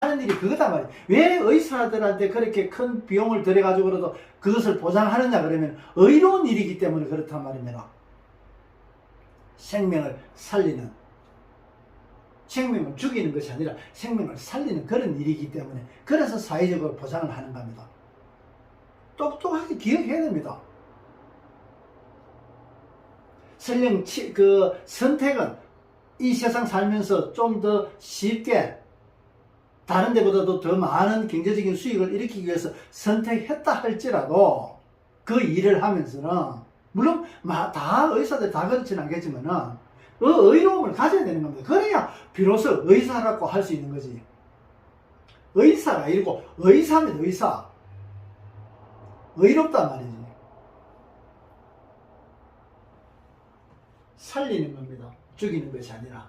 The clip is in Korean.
하는 일이 그거단 말이에요. 왜 의사들한테 그렇게 큰 비용을 들여가지고라도 그것을 보장하느냐 그러면 의로운 일이기 때문에 그렇단 말입니다. 생명을 살리는 생명을 죽이는 것이 아니라 생명을 살리는 그런 일이기 때문에 그래서 사회적으로 보장을 하는 겁니다. 똑똑하게 기억해야 됩니다. 설령 치- 그 선택은 이 세상 살면서 좀 더 쉽게 다른 데보다도 더 많은 경제적인 수익을 일으키기 위해서 선택했다 할지라도 그 일을 하면서는 물론 마- 다 의사들 다 그렇지는 않겠지만은 그 의로움을 가져야 되는 겁니다. 그래야 비로소 의사라고 할 수 있는 거지. 의사가 아니고 의사면 의사. 의롭단 말이지. 살리는 겁니다. 죽이는 것이 아니라.